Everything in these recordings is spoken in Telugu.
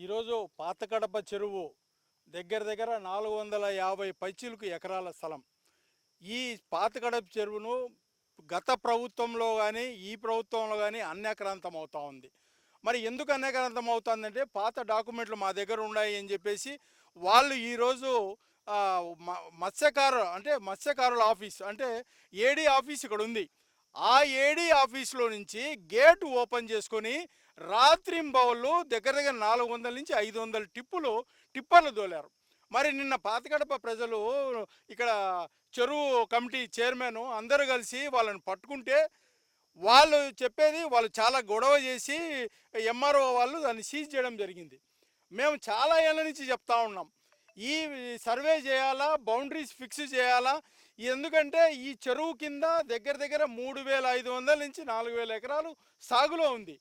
ఈరోజు పాత కడప చెరువు దగ్గర దగ్గర నాలుగు వందల యాభై పైచీలకు ఎకరాల స్థలం. ఈ పాత కడప చెరువును గత ప్రభుత్వంలో కానీ ఈ ప్రభుత్వంలో కానీ అన్యాక్రాంతం అవుతా ఉంది. మరి ఎందుకు అన్యాక్రాంతం అవుతుందంటే పాత డాక్యుమెంట్లు మా దగ్గర ఉన్నాయి అని చెప్పేసి వాళ్ళు ఈరోజు మ- మత్స్యకారు అంటే మత్స్యకారుల ఆఫీస్ అంటే ఏడీ ఆఫీస్ ఇక్కడ ఉంది ఆ ఏడీ ఆఫీస్లో నుంచి గేట్ ఓపెన్ చేసుకొని రాత్రింబవళ్ళు దగ్గర దగ్గర నాలుగు వందల నుంచి ఐదు వందల టిప్పులు టిప్పర్లు దోలారు మరి నిన్న పాతగడప ప్రజలు ఇక్కడ చెరువు కమిటీ చైర్మన్ అందరూ కలిసి వాళ్ళని పట్టుకుంటే వాళ్ళు చెప్పేది వాళ్ళు చాలా గొడవ చేసి ఎంఆర్ఓ వాళ్ళు దాన్ని సీజ్ చేయడం జరిగింది. మేము చాలా ఏళ్ళ నుంచి చెప్తా ఉన్నాం. ఈ సర్వే చేయాలా? బౌండరీస్ ఫిక్స్ చేయాలా? ఎందుకంటే ఈ చెరువు కింద దగ్గర దగ్గర మూడు వేల ఐదు వందల నుంచి నాలుగు వేల ఎకరాలు సాగులో ఉంది.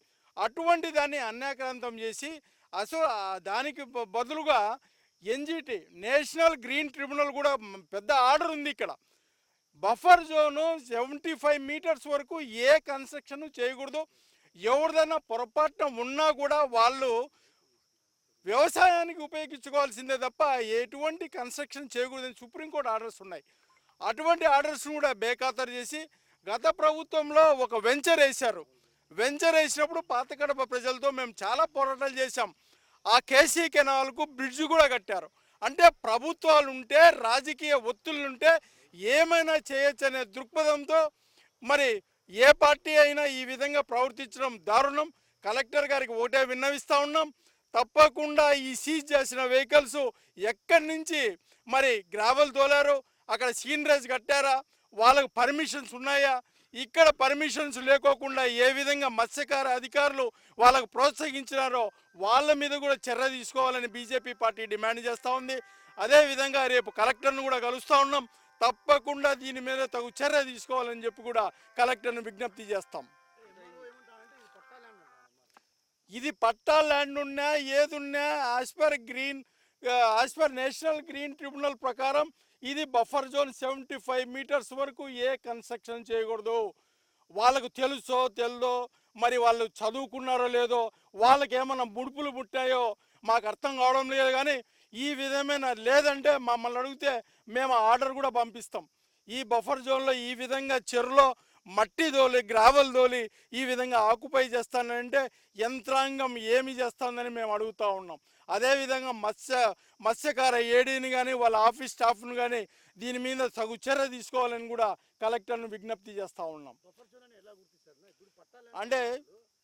అటువంటి దాన్ని అన్యాక్రాంతం చేసి అసలు దానికి బదులుగా ఎన్జిటి నేషనల్ గ్రీన్ ట్రిబ్యునల్ కూడా పెద్ద ఆర్డర్ ఉంది ఇక్కడ. Buffer zone seventy five metres వరకు ఏ కన్స్ట్రక్షన్ చేయకూడదు. ఎవరిదైనా పొరపాటున ఉన్నా కూడా వాళ్ళు వ్యవసాయానికి ఉపయోగించుకోవాల్సిందే తప్ప ఎటువంటి కన్స్ట్రక్షన్ చేయకూడదని సుప్రీంకోర్టు ఆర్డర్స్ ఉన్నాయి. అటువంటి ఆర్డర్స్ను కూడా బేఖాతరు చేసి గత ప్రభుత్వంలో ఒక వెంచర్ వేశారు. వెంచర్ వేసినప్పుడు పాత కడప ప్రజలతో మేము చాలా పోరాటాలు చేశాం. ఆ కేసీ కెనాల్కు బ్రిడ్జ్ కూడా కట్టారు. అంటే ప్రభుత్వాలు ఉంటే రాజకీయ ఒత్తులు ఉంటే ఏమైనా చేయొచ్చు అనే దృక్పథంతో మరి ఏ పార్టీ అయినా ఈ విధంగా ప్రవర్తించడం దారుణం. కలెక్టర్ గారికి ఒకటే విన్నవిస్తూ ఉన్నాం. తప్పకుండా ఈ సీజ్ చేసిన వెహికల్స్ ఎక్కడి నుంచి మరి గ్రావెల్ తోలారు? అక్కడ సీనరేజ్ కట్టారా? వాళ్ళకు పర్మిషన్స్ ఉన్నాయా? ఇక్కడ పర్మిషన్స్ లేకోకుండా ఏ విధంగా మత్స్యకార అధికారులు వాళ్ళకు ప్రోత్సహించినారో వాళ్ళ మీద కూడా చర్య తీసుకోవాలని బీజేపీ పార్టీ డిమాండ్ చేస్తూ ఉంది. అదేవిధంగా రేపు కలెక్టర్ను కూడా కలుస్తూ ఉన్నాం. తప్పకుండా దీని మీద తగు చర్య తీసుకోవాలని చెప్పి కూడా కలెక్టర్ను విజ్ఞప్తి చేస్తాం. ఇది పట్టా ల్యాండ్ ఉన్నా ఏదున్నా ఉన్నా as per green as per national green tribunal ప్రకారం ఇది buffer zone seventy five metres వరకు ఏ కన్స్ట్రక్షన్ చేయకూడదు. వాళ్ళకు తెలుసో తెల్దో మరి వాళ్ళు చదువుకున్నారో లేదో వాళ్ళకి ఏమైనా ముడుపులు పుట్టాయో మాకు అర్థం కావడం లేదు కానీ ఈ విధమైన లేదంటే మమ్మల్ని అడిగితే మేము ఆర్డర్ కూడా పంపిస్తాం. ఈ బఫర్ జోన్లో ఈ విధంగా చెరులో మట్టి దోలి గ్రావెల్ దోలి ఈ విధంగా ఆకుపై చేస్తానంటే యంత్రాంగం ఏమి చేస్తుందని మేము అడుగుతా ఉన్నాం. అదేవిధంగా మత్స్య మత్స్యకార ఏడీని కానీ వాళ్ళ ఆఫీస్ స్టాఫ్ను కానీ దీని మీద తగు చర్య తీసుకోవాలని కూడా కలెక్టర్ను విజ్ఞప్తి చేస్తూ ఉన్నాం. అంటే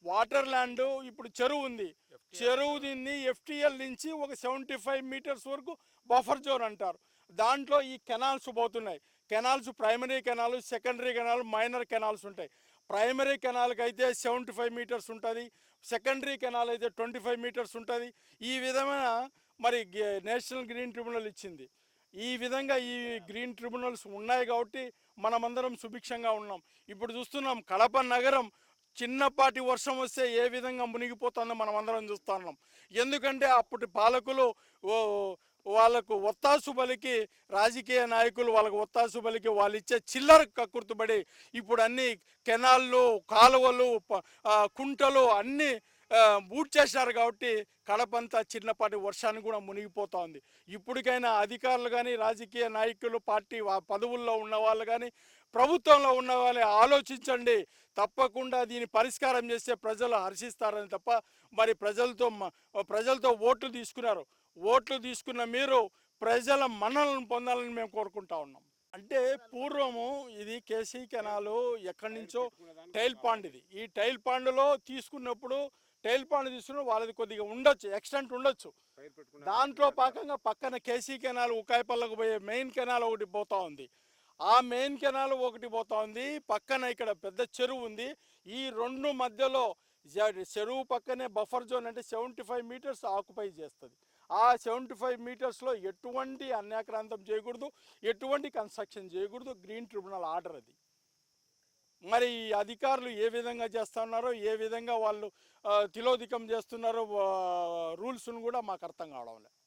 వాటర్ ల్యాండ్ ఇప్పుడు చెరువు ఉంది. చెరువు దీన్ని ఎఫ్టిఎల్ నుంచి ఒక సెవెంటీ ఫైవ్ మీటర్స్ వరకు బఫర్ జోన్ అంటారు. దాంట్లో ఈ కెనాల్స్ పోతున్నాయి. Canals primary canal secondary canal minor canals ఉంటాయి. ప్రైమరీ కెనాల్కి అయితే సెవెంటీ ఫైవ్ మీటర్స్ ఉంటుంది. సెకండరీ కెనాల్ అయితే ట్వంటీ ఫైవ్ మీటర్స్ ఉంటుంది. ఈ విధమైన మరి నేషనల్ గ్రీన్ ట్రిబ్యునల్ ఇచ్చింది. ఈ విధంగా ఈ గ్రీన్ ట్రిబ్యునల్స్ ఉన్నాయి కాబట్టి మనమందరం సుభిక్షంగా ఉన్నాం. ఇప్పుడు చూస్తున్నాం కడప నగరం చిన్నపాటి వర్షం వస్తే ఏ విధంగా మునిగిపోతుందో మనం అందరం చూస్తున్నాం ఎందుకంటే అప్పటి పాలకులు ఓ వాళ్ళకు ఒత్తాసు బలికి రాజకీయ నాయకులు వాళ్ళకు ఒత్తాసు బలికి వాళ్ళు ఇచ్చే చిల్లర కక్కుర్తుబడి ఇప్పుడు అన్ని కెనాళ్ళు కాలువలు కుంటలు అన్నీ బూట్ చేశారు కాబట్టి కడపంతా చిన్నపాటి వర్షాన్ని కూడా మునిగిపోతా ఉంది. ఇప్పటికైనా అధికారులు కానీ రాజకీయ నాయకులు పార్టీ వా- పదవుల్లో ఉన్న వాళ్ళు కానీ ప్రభుత్వంలో ఉన్న వాళ్ళే ఆలోచించండి. తప్పకుండా దీని పరిష్కారం చేస్తే ప్రజలు హర్షిస్తారని తప్ప మరి ప్రజలతో ప్రజలతో ఓట్లు తీసుకున్నారు. ఓట్లు తీసుకున్న మీరు ప్రజల మన్నలను పొందాలని మేము కోరుకుంటా ఉన్నాం. అంటే పూర్వము ఇది కేసీ కెనాలు ఎక్కడి నుంచో టైల్ పాండ్ ఇది ఈ టైల్ పాండ్లో తీసుకున్నప్పుడు టైల్ పాండ్ తీసుకున్న వాళ్ళది కొద్దిగా ఉండొచ్చు ఎక్స్టెంట్ ఉండొచ్చు. దాంట్లో పాకంగా పక్కన కేసీ కెనాల్ ఉకాయపల్లకు పోయే మెయిన్ కెనాల్ ఒకటి పోతా ఉంది. ఆ మెయిన్ కెనాల్ ఒకటి పోతా ఉంది పక్కన ఇక్కడ పెద్ద చెరువు ఉంది. ఈ రెండు మధ్యలో జ- చెరువు పక్కనే బఫర్ జోన్ అంటే సెవెంటీ ఫైవ్ మీటర్స్ ఆక్యుపై చేస్తుంది. ఆ సెవెంటీ ఫైవ్ మీటర్స్లో ఎటువంటి అన్యాక్రాంతం చేయకూడదు. ఎటువంటి కన్స్ట్రక్షన్ చేయకూడదు. గ్రీన్ ట్రిబ్యునల్ ఆర్డర్ అది. మరి ఈ అధికారులు ఏ విధంగా చేస్తున్నారో ఏ విధంగా వాళ్ళు తిలోదికం చేస్తున్నారో రూల్స్ను కూడా మాకు అర్థం కావడం లేదు.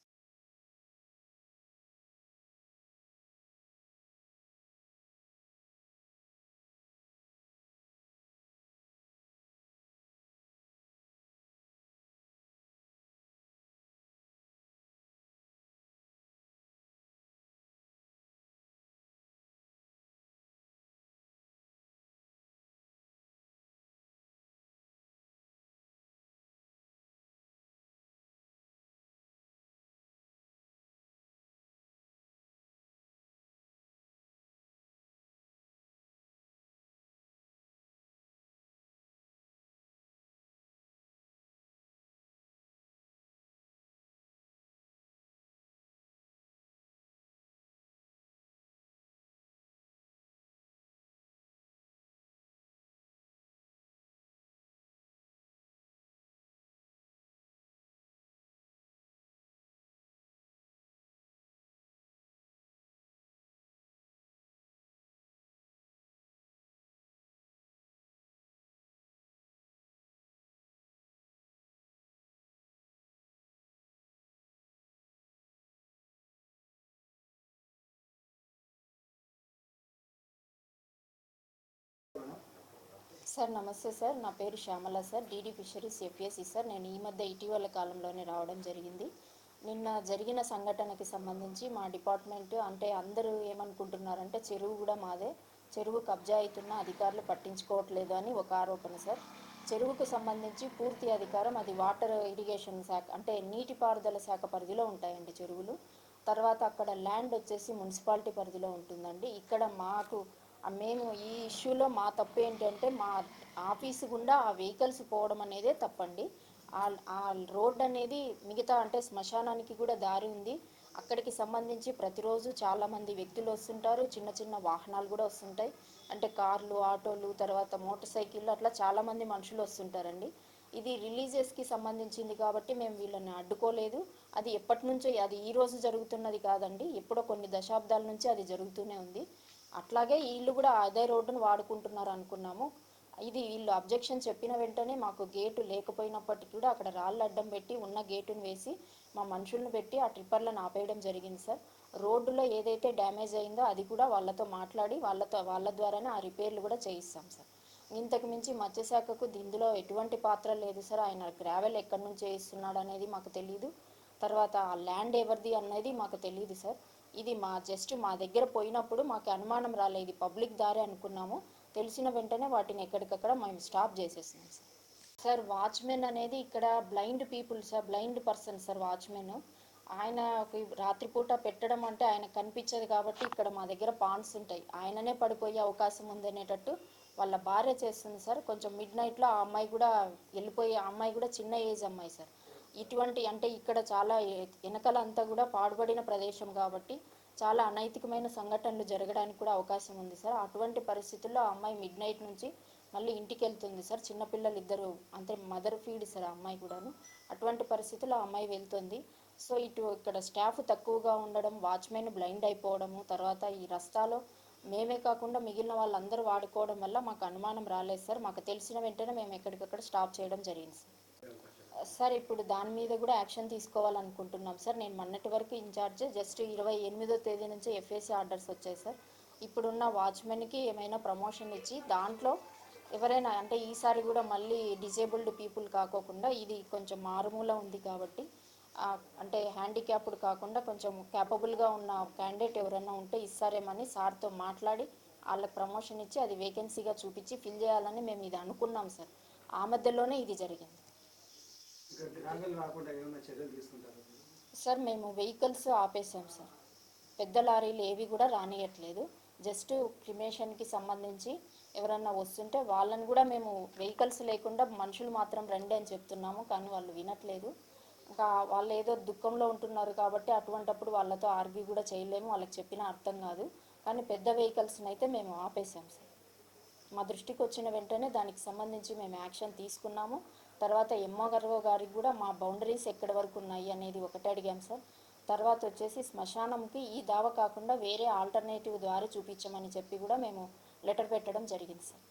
సార్ నమస్తే సార్. నా పేరు Shyamala sir. DD fisheries FSC sir. నేను ఈ మధ్య ఇటీవల కాలంలోనే రావడం జరిగింది. నిన్న జరిగిన సంఘటనకి సంబంధించి మా డిపార్ట్మెంట్ అంటే అందరూ ఏమనుకుంటున్నారంటే చెరువు కూడా మాదే. చెరువు కబ్జా అవుతున్న అధికారులు పట్టించుకోవట్లేదు అని ఒక ఆరోపణ సార్. చెరువుకు సంబంధించి పూర్తి అధికారం అది వాటర్ ఇరిగేషన్ శాఖ అంటే నీటిపారుదల శాఖ పరిధిలో ఉంటాయండి చెరువులు. తర్వాత అక్కడ ల్యాండ్ వచ్చేసి మున్సిపాలిటీ పరిధిలో ఉంటుందండి. ఇక్కడ మాకు మేము ఈ ఇష్యూలో మా తప్పు ఏంటంటే మా ఆఫీస్ గుండా ఆ వెహికల్స్ పోవడం అనేదే తప్పండి. ఆ రోడ్డు రోడ్ అనేది మిగతా అంటే శ్మశానానికి కూడా దారి ఉంది. అక్కడికి సంబంధించి ప్రతిరోజు చాలామంది వ్యక్తులు వస్తుంటారు. చిన్న చిన్న వాహనాలు కూడా వస్తుంటాయి. అంటే కార్లు ఆటోలు తర్వాత మోటార్ సైకిళ్ళు అట్లా చాలామంది మనుషులు వస్తుంటారండి. ఇది రిలీజియస్కి సంబంధించింది కాబట్టి మేము వీళ్ళని అడ్డుకోలేదు. అది ఎప్పటి నుంచో అది ఈ రోజు జరుగుతున్నది కాదండి. ఎప్పుడో కొన్ని దశాబ్దాల నుంచి అది జరుగుతూనే ఉంది. అట్లాగే వీళ్ళు కూడా అదే రోడ్డును వాడుకుంటున్నారు అనుకున్నాము. ఇది వీళ్ళు అబ్జెక్షన్ చెప్పిన వెంటనే మాకు గేటు లేకపోయినప్పటికీ కూడా అక్కడ రాళ్ళు అడ్డం పెట్టి ఉన్న గేటును వేసి మా మనుషులను పెట్టి ఆ ట్రిప్పర్లను ఆపేయడం జరిగింది సార్. రోడ్డులో ఏదైతే డ్యామేజ్ అయిందో అది కూడా వాళ్ళతో మాట్లాడి వాళ్ళతో వాళ్ళ ద్వారానే ఆ రిపేర్లు కూడా చేయిస్తాం సార్. ఇంతకు మించి మత్స్యశాఖకు ఇందులో ఎటువంటి పాత్ర లేదు సార్. ఆయన గ్రావెల్ ఎక్కడి నుంచి వేస్తున్నాడు అనేది మాకు తెలియదు తర్వాత ఆ ల్యాండ్ ఎవరిది అనేది మాకు తెలియదు సార్. ఇది మా జస్ట్ మా దగ్గర పోయినప్పుడు మాకు అనుమానం రాలేదు ఇది పబ్లిక్ దారి అనుకున్నాము. తెలిసిన వెంటనే వాటిని ఎక్కడికక్కడ మేము స్టాప్ చేసేసినాం సార్. సార్ వాచ్మెన్ అనేది ఇక్కడ blind people sir blind person sir watchman. ఆయన రాత్రిపూట పెట్టడం అంటే ఆయన కనిపించదు కాబట్టి ఇక్కడ మా దగ్గర పాండ్స్ ఉంటాయి. ఆయననే పడిపోయే అవకాశం ఉందనేటట్టు వాళ్ళ భార్య చేస్తుంది సార్. కొంచెం మిడ్ నైట్లో ఆ అమ్మాయి కూడా వెళ్ళిపోయే ఆ అమ్మాయి కూడా చిన్న ఏజ్ అమ్మాయి సార్. ఇటువంటి అంటే ఇక్కడ చాలా వెనకల అంతా కూడా పాడుబడిన ప్రదేశం కాబట్టి చాలా అనైతికమైన సంఘటనలు జరగడానికి కూడా అవకాశం ఉంది సార్. అటువంటి పరిస్థితుల్లో ఆ అమ్మాయి మిడ్ నైట్ నుంచి మళ్ళీ ఇంటికి వెళ్తుంది సార్ చిన్నపిల్లలు ఇద్దరు అంటే మదర్ ఫీడ్ సార్ ఆ అమ్మాయి కూడాను. అటువంటి పరిస్థితుల్లో ఆ అమ్మాయి వెళ్తుంది. సో ఇటు ఇక్కడ స్టాఫ్ తక్కువగా ఉండడం వాచ్మెన్ బ్లైండ్ అయిపోవడము తర్వాత ఈ రస్తాలో మేమే కాకుండా మిగిలిన వాళ్ళందరూ వాడుకోవడం వల్ల మాకు అనుమానం రాలేదు సార్. మాకు తెలిసిన వెంటనే మేము ఎక్కడికక్కడ స్టాప్ చేయడం జరిగింది సార్. సార్ ఇప్పుడు దాని మీద కూడా యాక్షన్ తీసుకోవాలనుకుంటున్నాం సార్. నేను మొన్నటి వరకు ఇన్ఛార్జ్ జస్ట్ ఇరవై ఎనిమిదో తేదీ నుంచి ఎఫ్ఏసీ ఆర్డర్స్ వచ్చాయి సార్. ఇప్పుడున్న వాచ్మెన్కి ఏమైనా ప్రమోషన్ ఇచ్చి దాంట్లో ఎవరైనా అంటే ఈసారి కూడా మళ్ళీ డిజేబుల్డ్ పీపుల్ కాకోకుండా ఇది కొంచెం మారుమూల ఉంది కాబట్టి అంటే హ్యాండిక్యాప్డ్ కాకుండా కొంచెం క్యాపబుల్గా ఉన్న క్యాండిడేట్ ఎవరైనా ఉంటే ఇస్తారేమని సార్తో మాట్లాడి వాళ్ళకి ప్రమోషన్ ఇచ్చి అది వేకెన్సీగా చూపించి ఫిల్ చేయాలని మేము ఇది అనుకున్నాం సార్. ఆ మధ్యలోనే ఇది జరిగింది ఇంకా గ్రావెల్ రాకుండా ఏమైనా చర్యలు తీసుకుంటారు సార్ మేము వెహికల్స్ ఆపేసాం సార్. పెద్ద లారీలు ఏవి కూడా రానియట్లేదు. జస్ట్ క్రిమేషన్కి సంబంధించి ఎవరన్నా వస్తుంటే వాళ్ళని కూడా మేము వెహికల్స్ లేకుండా మనుషులు మాత్రం రండి అని చెప్తున్నాము కానీ వాళ్ళు వినట్లేదు. ఇంకా వాళ్ళు ఏదో దుఃఖంలో ఉంటున్నారు కాబట్టి అటువంటప్పుడు వాళ్ళతో ఆర్గ్యూ కూడా చేయలేము వాళ్ళకి చెప్పిన అర్థం కాదు. కానీ పెద్ద వెహికల్స్ని అయితే మేము ఆపేసాం సార్. మా దృష్టికి వచ్చిన వెంటనే దానికి సంబంధించి మేము యాక్షన్ తీసుకున్నాము. తర్వాత ఎంఆర్ఓ గారికి కూడా మా బౌండరీస్ ఎక్కడి వరకు ఉన్నాయి అనేది ఒకటి అడిగాం సార్. తర్వాత వచ్చేసి శ్మశానంకి ఈ దావ కాకుండా వేరే ఆల్టర్నేటివ్ ద్వారా చూపించమని చెప్పి కూడా మేము లెటర్ పెట్టడం జరిగింది సార్.